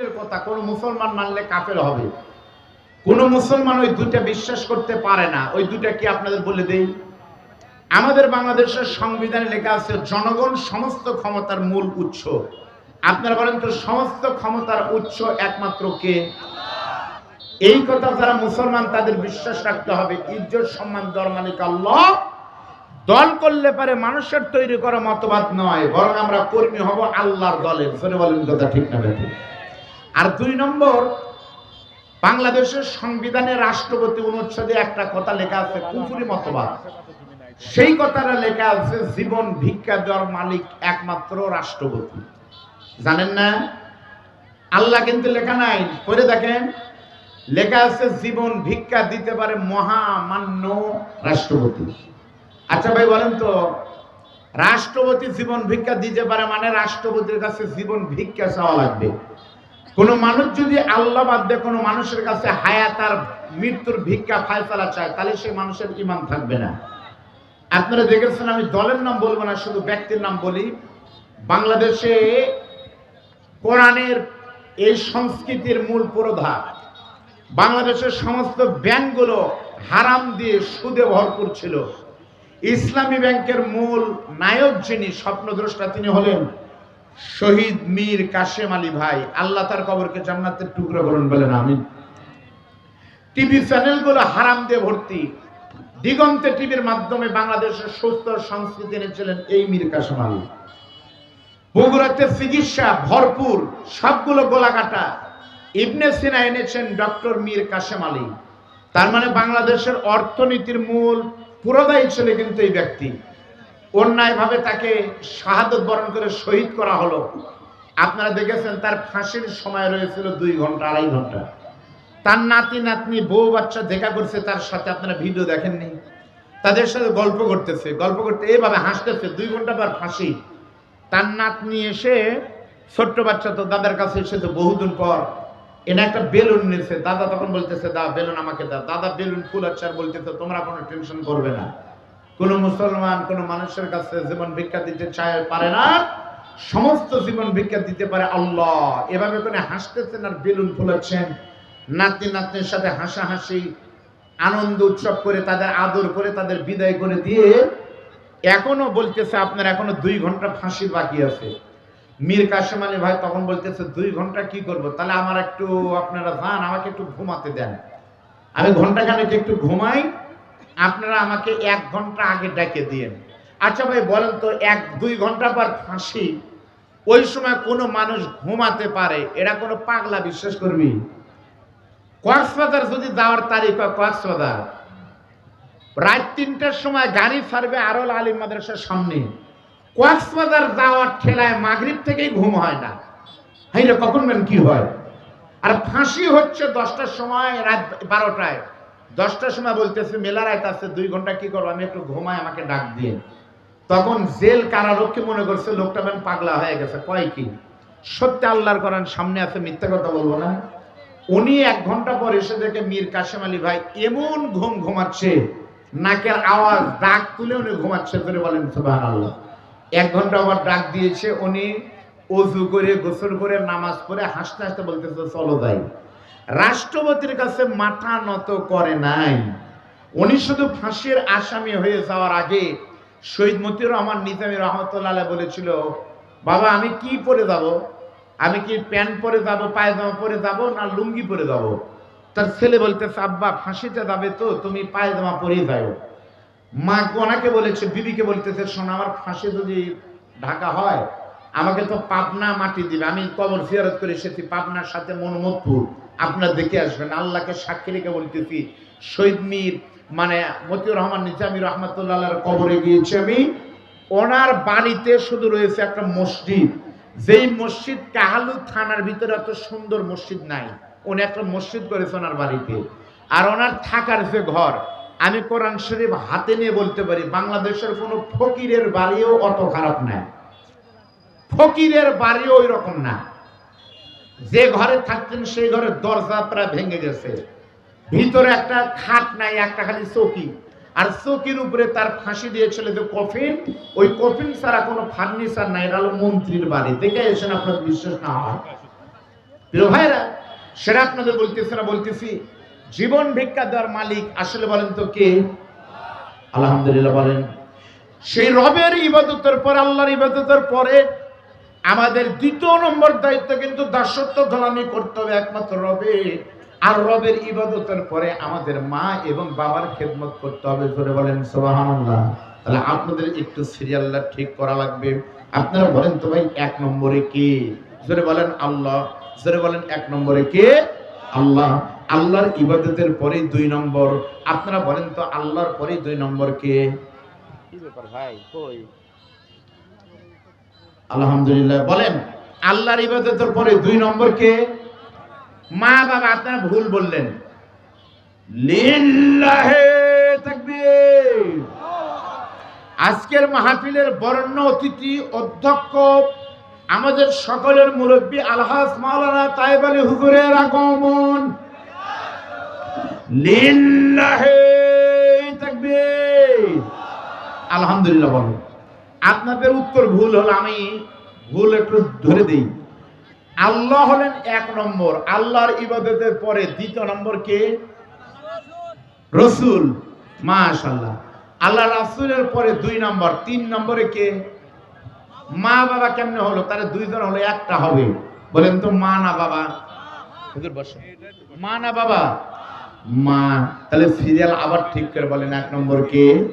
এর কথা, কোন মুসলমান মানলে কাফের হবে। কোন মুসলমান ওই দুটা বিশ্বাস করতে পারে না। ওই দুটা কি আপনাদের বলে দেই? আমাদের বাংলাদেশের সংবিধানে লেখা আছে, জনগণ সমস্ত ক্ষমতার মূল উৎস। আপনারা বলেন তো, সমস্ত ক্ষমতার উৎস একমাত্র কে? এই কথা যারা মুসলমান, তাদের বিশ্বাস রাখতে হবে, ইজ্জত, সম্মান, দল মালিক আল্লাহ। দল করলে পারে মানুষের তৈরি করা মতবাদ নয়, বরং আমরা কর্মী হব আল্লাহর ফলে বলেন কথা ঠিক না বেঠিক আর দুই নম্বর, বাংলাদেশের সংবিধানে রাষ্ট্রপতি অনুচ্ছেদে একটা কথা লেখা আছে, কুফুরি মতবাদ। সেই কথাটা লেখা আছে, জীবন ভিক্ষা দেওয়ার মালিক একমাত্র রাষ্ট্রপতি। জানেন না? আল্লাহ কিন্তু লেখা নাই, পড়ে দেখেন। লেখা আছে, জীবন ভিক্ষা দিতে পারে মহামান্য রাষ্ট্রপতি। আচ্ছা ভাই, বলেন তো, রাষ্ট্রপতি জীবন ভিক্ষা দিতে পারে মানে রাষ্ট্রপতির কাছে জীবন ভিক্ষা চাওয়া লাগবে। কোন মানুষ যদি আল্লাহ বাদ দিয়ে কোনো মানুষের কাছে হায়াত আর মৃত্যুর ভিক্ষা ফায়সালা চায়, তাহলে সেই মানুষের ইমান থাকবে না। আপনারা দেখেছেন, আমি দলের নাম বলব না, শুধু ব্যক্তির নাম বলি। বাংলাদেশে কোরআনের এই সংস্কৃতির মূল প্রধা বাংলাদেশের সমস্ত ব্যাংকগুলো হারাম দিয়ে সুদে ভরপুর ছিল। ইসলামী ব্যাংকের মূল নায়ক যিনি, স্বপ্নদ্রষ্টা, তিনি হলেন শহীদ মীর কাশেম আলী ভাই, আল্লাহ তার কবরকে জান্নাতের টুকরো করুন বলেন আমি টিভি চ্যানেলগুলো হারাম দিয়ে ভর্তি। দিগন্তে টিভির মাধ্যমে বাংলাদেশের সুস্থ সংস্কৃতি এনেছিলেন এই মীর কাশেম আলী। বগুড়াতে চিকিৎসা ভরপুর, সবগুলো গোলাকাটা ইবনে সিনা এনেছেন ডক্টর মীর কাশেম আলী। তার মানে বাংলাদেশের অর্থনীতির মূল পুরোদায়ী ছিল কিন্তু এই ব্যক্তি। অন্যায়ভাবে তাকে শাহাদত বরণ করে শহীদ করা হলো। আপনারা দেখেছেন তার ফাঁসির সময় রয়েছিল দুই ঘণ্টা, আড়াই ঘণ্টা। তার নাতি, নাতনি, বউ, বাচ্চা দেখা করছে, তার সাথে আপনারা ভিডিও দেখেননি। তাদের সাথে গল্প করতেছে, গল্প করতে এইভাবে হাসতেছে, দুই ঘণ্টা পর ফাঁসি। তার নাতনি এসে, ছোট্ট বাচ্চা তো দাদার কাছে এসেছে বহুদিন পর এনে একটা বেলুন নিয়েছে। দাদা তখন বলতেছে, দা, বেলুন আমাকে দা দাদা বেলুন ফুল আচ্ছা বলতেছে, তোমরা কোনো টেনশন করবে না। কোনো মুসলমান কোনো মানুষের কাছে জীবন ভিক্ষা দিতে চায়, পারে না। সমস্ত জীবন ভিক্ষা দিতে পারে আল্লাহ। এভাবে করে হাসতেছেন আর বেলুন ফুলাচ্ছেন। নাতি নাতনির সাথে হাসাহাসি, আনন্দ উৎসব করে তাদের আদর করে তাদের বিদায় করে দিয়ে এখনও বলতেছে, আপনার এখনও দুই ঘণ্টা ফাঁসি বাকি আছে। মীর কাশেম আলী ভাই তখন বলতেছে, দুই ঘণ্টা কি করব? তাহলে আমার একটু, আপনারা যান, আমাকে একটু ঘুমাতে দেন। আমি ঘণ্টা খানেক একটু ঘুমাই আপনারা আমাকে এক ঘণ্টা আগে ডেকে দিয়েন। আচ্ছা ভাই, বলেন তো, এক দুই ঘণ্টা পর ফাঁসি, ওই সময় কোনো মানুষ ঘুমাতে পারে? এটা কোনো পাগলা, বিশ্বাস করবি? কক্সবাজার যদি যাওয়ার তারিখ হয়, কক্সবাজার। রাত তিনটার সময় গাড়ি ছাড়বে আরল আলী মাদ্রাসার সামনে। কক্সবাজার যাওয়ার ঠেলায় মাগরিব থেকেই ঘুম হয় না। হাইরে কখন ম্যাম কি হয়? আর ফাঁসি হচ্ছে দশটার সময়, রাত বারোটায়। দশটার সময় বলতেছে মেলার রাত আছে, দুই ঘণ্টা কি করব? আমি একটু ঘুমাই, আমাকে ডাক দিয়ে। তখন জেল কারারক্ষী মনে করছে, লোকটা ম্যাম পাগলা হয়ে গেছে, কয় কি? সত্যি আল্লাহর করান সামনে আছে, মিথ্যা কথা বলব না। উনি এক ঘণ্টা পর এসে দেখে মীর কাশেম আলী ভাই এমন ঘুম ঘুমাচ্ছে, নাকের আওয়াজ ডাক তুলে উনি ঘুমাচ্ছে করে বলেন সুবাহ আল্লাহ এক ঘণ্টা আবার ডাক দিয়েছে, উনি অজু করে, গোসল করে, নামাজ পড়ে হাসতে হাসতে বলতেছে, চলো যাই। রাষ্ট্রপতির কাছে মাথা নত করে নাই। উনি শুধু ফাঁসির আসামি হয়ে যাওয়ার আগে শহীদ মতিউর রহমান নিজামী রহমতুল্লাহ বলেছিল, বাবা, আমি কি পরে যাব? আমি কি প্যান্ট পরে যাব, পায়জামা পরে যাব, না লুঙ্গি পরে যাব? তার ছেলে বলতেছে, আব্বা, ফাঁসিতে যাবে তো, তুমি পায়জামা পরেই যাও। মা ওনাকে বলেছে, বিবিকে বলতেছে, শোনো, আমার ফাঁসি যদি ঢাকা হয় আমাকে তো পাবনা মাটি দিবে। আমি কবর জিয়ারত করে এসেছি, পাবনার সাথে মনমতপুর আপনার দেখে আসবেন, আল্লাহকে সাক্ষী রেখে বলতেছি, শহীদ মীর মানে মতিউর রহমান নিজামী রহমতুল্লাহ কবরে গিয়েছি আমি। ওনার বাড়িতে শুধু রয়েছে একটা মসজিদ। যেই মসজিদ কাহালু থানার ভিতরে এত সুন্দর মসজিদ নাই। উনি একটা মসজিদ করেছে ওনার বাড়িতে। আর ওনার থাকার যে ঘর, আমি কোরআন শরীফ হাতে নিয়ে বলতে পারি, বাংলাদেশের কোনো ফকিরের বাড়িও অত খারাপ নাই। ফকিরের বাড়ি ওই রকম না। যে ঘরে থাকতেন সেই ঘরের দরজা প্রায় ভেঙে গেছে। ভিতরে একটা খাট নাই, একটা খালি চৌকি। আর চৌকির উপরে তার ফাঁসি দিয়েছিল যে কফিন। ওই কফিন ছাড়া কোনো ফার্নিচার নাই, এটা হলো মন্ত্রীর বাড়ি। দেখে এসেন আপনার বিশ্বাস না হয়? প্রিয় ভাইরা সেটা আপনাদের বলতেছে না, বলতেছি জীবন ভিক্ষা দেওয়ার মালিক আসলে বলেন তো কে? আলহামদুলিল্লাহ বলেন। সেই রবের ইবাদতের পর, আল্লাহর ইবাদতের পরে আমাদের দ্বিতীয় নম্বর দায়িত্ব কিন্তু দাসত্ব ধলামি করতে হবে একমাত্র রবে। আর রবের ইবাদতের পরে আমাদের মা এবং বাবার খেদমত করতে হবে, জোরে বলেন সোবাহান্লাহ তাহলে আপনাদের একটু সিরিয়ালটা ঠিক করা লাগবে। আপনারা বলেন তো ভাই, এক নম্বরে কে? জোরে বলেন আল্লাহ। জোরে বলেন এক নম্বরে কে? আল্লাহ। আল্লাহর ইবাদতের পরে দুই নম্বর। আপনারা বলেন তো আল্লাহর পরে দুই নম্বর কে? ব্যাপার ভাই? আলহামদুলিল্লাহ। বলেন, আল্লাহর ইবাদতের পরে দুই নম্বর কে? মা বাবা, আপনারা ভুল বললেন। আজকের মাহফিলের বর্ণ অতিথি অধ্যক্ষ, আমাদের সকলের মুরব্বী আলহাস মাওলানা তাইব আলী হুজুরের আগমন। আলহামদুলিল্লাহ বলো আপনাদের উত্তর ভুল হলো, আমি ভুল একটু ধরে দিই। আল্লাহ হলেন এক নম্বর, আল্লাহর ইবাদতের পরে দ্বিতীয় নম্বর কে? রসুল মাশাল্লাহ আল্লাহ রাসূলের পরে দুই নম্বর, তিন নম্বরে কে? মা বাবা কেমনে হলো? তাহলে দুইজন হলো, একটা হবে। বলেন তো, মা না বাবা? মা না বাবা? মা। তাহলে সিরিয়াল আবার ঠিক করে বলেন, এক নম্বর কে?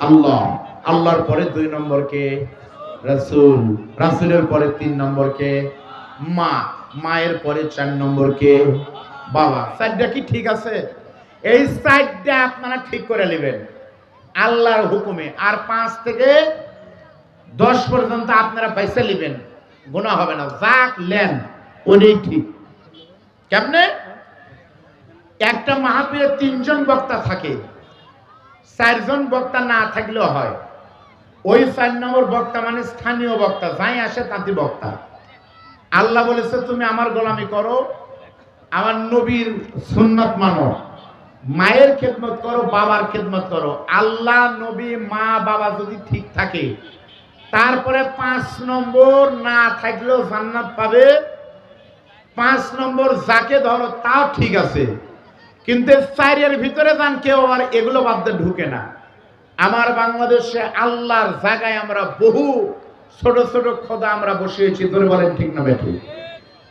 আল্লাহ। আল্লাহর পরে দুই নম্বর কে? রাসূল। রাসূলের পরে তিন নম্বর কে? মা। মায়ের পরে চার নম্বর কে? বাবা। চারটা কি ঠিক আছে? এই চারটা আপনারা ঠিক করে নেবেন। আল্লাহর হুকুমে আর পাঁচ থেকে দশ পর্যন্ত আপনারা পয়সা নেবেন। গুণা হবে না। যাক লেন ওটাই ঠিক। কেমনে? একটা মাহফিলে তিনজন বক্তা থাকে। চারজন বক্তা না থাকলেও হয়। ওই চার নম্বর বক্তা মানে স্থানীয় বক্তা, যাই আসে তাঁতি বক্তা। আল্লাহ বলেছে, তুমি আমার গোলামি করো, আমার নবীর সুন্নত মানো, মায়ের খেদমত করো, বাবার খেদমত করো। আল্লাহ, নবী, মা, বাবা যদি ঠিক থাকে, তারপরে পাঁচ নম্বর না থাকলেও জান্নাত পাবে। পাঁচ নম্বর যাকে ধরো, তাও ঠিক আছে। কিন্তু চারের ভিতরে যান কেউ আর এগুলো বাদতে ঢুকে না। আমার বাংলাদেশে আল্লাহর জায়গায় আমরা বহু ছোট ছোট খোদা আমরা বসিয়েছি, ধরে বলেন ঠিক না বেঠি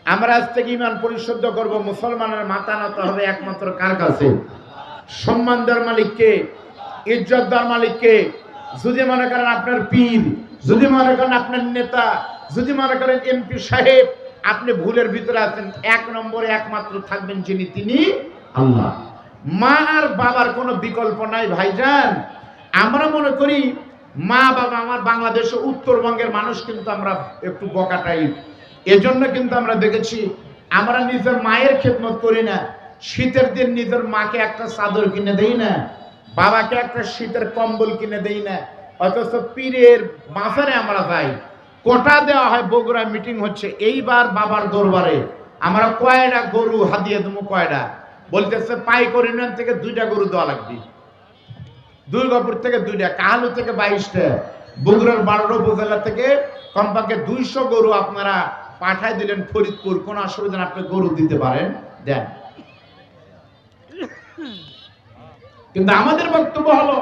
আমরা আজ থেকে ইমান পরিশুদ্ধ করব, মুসলমানের মাথা নত হবে একমাত্র কার কাছে? সম্মান দেওয়ার মালিককে, ইজ্জত দেওয়ার মালিককে। যদি মনে করেন আপনার পীর, যদি মনে করেন আপনার নেতা, যদি মনে করেন এমপি সাহেব, আপনি ভুলের ভিতরে আছেন, এক নম্বরে একমাত্র থাকবেন যিনি, তিনি আল্লাহ। মা আর বাবার কোনো বিকল্প নাই, ভাইজান। আমরা মনে করি মা বাবা আমার বাংলাদেশে উত্তরবঙ্গের মানুষ কিন্তু আমরা একটু বকা টাইপ এজন্য কিন্তু আমরা দেখেছি আমরা নিজের মায়ের খেদমত করি না। শীতের দিন নিজের মাকে একটা চাদর কিনে দেই না। বাবাকে একটা শীতের কম্বল কিনে দেই না। অথচ পীরের বাসারে আমরা যাই। কোটা দেওয়া হয়, বগুড়া মিটিং হচ্ছে। এইবার বাবার দরবারে আমরা কয়টা গরু হাতিয়ে দেবো কয়টা বলতেছে, পাই করিলেন থেকে দুইটা গরু দেওয়া লাগবে। দুর্গাপুর থেকে দুইটা, কাহালু থেকে বাইশটা, বগুড়ার বারোটা উপজেলা থেকে কমপক্ষে দুইশো গরু আপনারা পাঠায় দিলেন ফরিদপুর। কোন অসুবিধা আপনি গরু দিতে পারেন। দেন। কিন্তু আমাদের বক্তব্য হলো,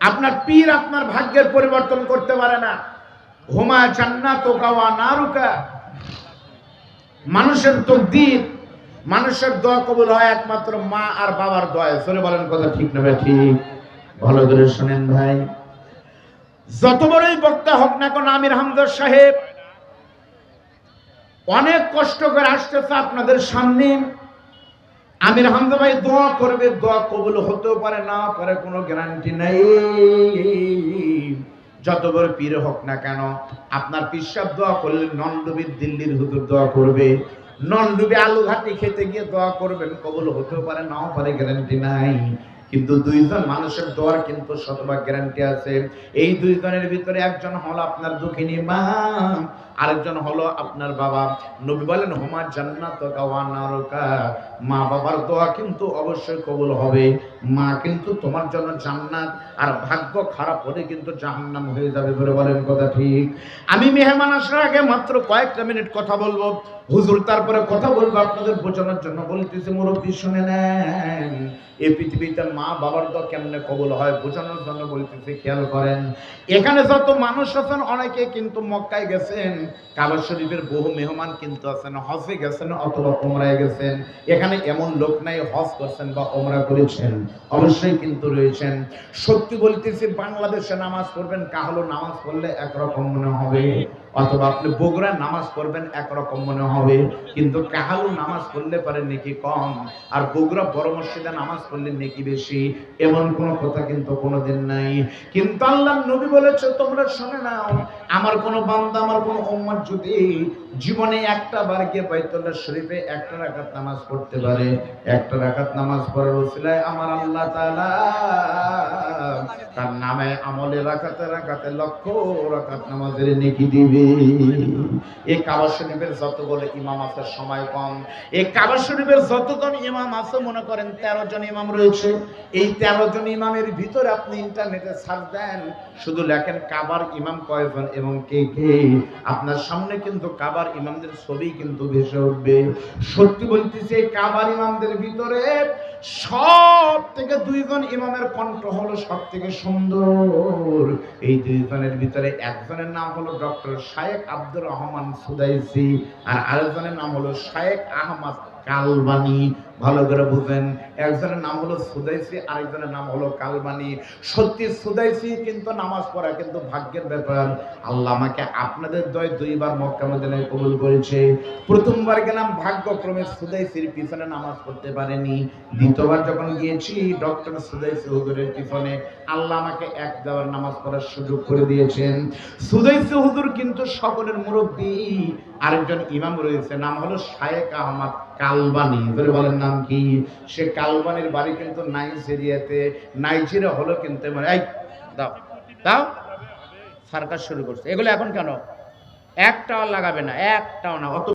আপনার পীর আপনার ভাগ্যের পরিবর্তন করতে পারে না। হুমা জান্নাত কাওয়া নারুকা। মানুষের তকদির মানুষের দোয়া কবুল হয় একমাত্র মা আর বাবার দোয়ায়। সরে বলেন কথা ঠিক না ঠিক। ভালো করে শোনেন ভাই। যত বড়ই বক্তা হোক না কেন, আমির হামদার সাহেব অনেক কষ্ট করে আসতেছে আপনাদের সামনে। আমির হামদা ভাই দোয়া করবে, দোয়া কবুল হতেও পারে, না পারে কোনো গ্যারান্টি নাই। যত বড় পীর হোক না কেন, আপনার পিসাব দোয়া করলে নন্দবীর দিল্লির হুজুর দোয়া করবে। নন্দুবি আলু ঘাটি খেতে গিয়ে দোয়া করবেন, কবল হতেও পারে, নাও পারে গ্যারান্টি নাই। কিন্তু দুইজন মানুষের দোয়ার কিন্তু শতভাগ গ্যারান্টি আছে। এই দুইজনের ভিতরে একজন হল আপনার দুঃখিনী মা আরেকজন হলো আপনার বাবা। নবী বলেন, হুমা জান্নাত গাওয়ানারকা মা বাবার দোয়া কিন্তু অবশ্যই কবুল হবে। মা কিন্তু তোমার জন্য জান্নাত, আর ভাগ্য খারাপ হলে কিন্তু জাহান্নাম হয়ে যাবে বলে বলেন কথা ঠিক। আমি মেহমান আসার আগে মাত্র কয়েকটা মিনিট কথা বলব। হুজুর, তারপরে কথা বলব আপনাদের বোঝানোর জন্য। বলতেছি, মুরব্বী, শুনে নেন। এই পৃথিবীতে মা বাবার দোয়া কেমনে কবুল হয় বোঝানোর জন্য বলতেছি, খেয়াল করেন। এখানে যত মানুষ আছেন, অনেকে কিন্তু মক্কায় গেছেন। কাবা শরীফের বহু মেহমান কিন্তু আছেন, হজে গেছেন অথবা ওমরায় গেছেন। এখানে এমন লোক নাই, হজ করছেন বা ওমরা করেছেন, অবশ্যই কিন্তু রয়েছেন। সত্যি বলতেছি, বাংলাদেশে নামাজ পড়বেন কাহলো নামাজ পড়লে একরকম মনে হবে। অথবা আপনি বগুড়া নামাজ পড়বেন একরকম মনে হবে, কিন্তু কাহালু নামাজ পড়লে পারে নেকি কম, আর বগুড়া বড় মসজিদে নামাজ পড়লে নেকি বেশি, এমন কোনো কথা কিন্তু কোনোদিন নাই। কিন্তু আল্লাহ নবী বলেছে, তোমরা শুনে নাও, আমার কোনো বান্দা, আমার কোনো উম্মত যদি জীবনে একটা বার গিয়ে বাইতুল্লাহ শরীফে একটা রাকাত নামাজ পড়তে পারে, একটা রাকাত নামাজ পড়ার ওসিলায় আমার আল্লাহ তাআলা তার নামে আমলে রাখাতে রাখাতে লক্ষ রাকাত নামাজের নেকি দিবে। কাবা শরীফের ইমাম সময় কম। কাবা শরীফের ইমাম আছে, মনে করেন তেরো জন ইমাম রয়েছে। এই তেরো জন ইমামের ভিতরে আপনি ইন্টারনেটে সার্চ দেন, শুধু লেখেন কাবার ইমাম এবং কে কে। আপনার সামনে কিন্তু কাবার ইমামদের ছবি কিন্তু ভেসে উঠবে। সত্যি বলতেছি কাবার ইমামদের ভিতরে সব থেকে দুইজন ইমামের কণ্ঠ হলো সব থেকে সুন্দর। এই দুইজনের ভিতরে একজনের নাম হলো doctor Sheikh Abdur Rahman Sudaisi আর আরেকজনের নাম হলো শায়েক আহমদ কালবানি ভালো করে বুঝেন। একজনের নাম হলো সুদাইসি, আরেকজনের নাম হলো কালবানি সত্যি সুদাইসি কিন্তু নামাজ পড়া কিন্তু ভাগ্যের ব্যাপার। আল্লাহ আমাকে আপনাদের দয় দুইবার মক্কা মদিনায় কবুল করেছে। প্রথমবার গেলাম, ভাগ্যক্রমে সুদাইসির পিছনে নামাজ পড়তে পারেনি। দ্বিতীয়বার যখন গিয়েছি, ডক্টর সুদাইসি হুজুরের পিছনে, আল্লাহ আমাকে এক দেওয়ার নামাজ পড়ার সুযোগ করে দিয়েছেন। সুদাইসি হুজুর কিন্তু সকলের মুরব্বী। আরেকজন ইমাম রয়েছে, নাম হলো শায়েক আহমদ কালবানি। বলেন নাম কি? সে কালবানির বাড়ি কিন্তু নাইজেরিয়াতে, নাইজেরিয়া হলো কিন্তু এই দাও দাও, সার্কাস শুরু করছে। এগুলো এখন কেন? একটাও লাগাবে না, একটাও না, অত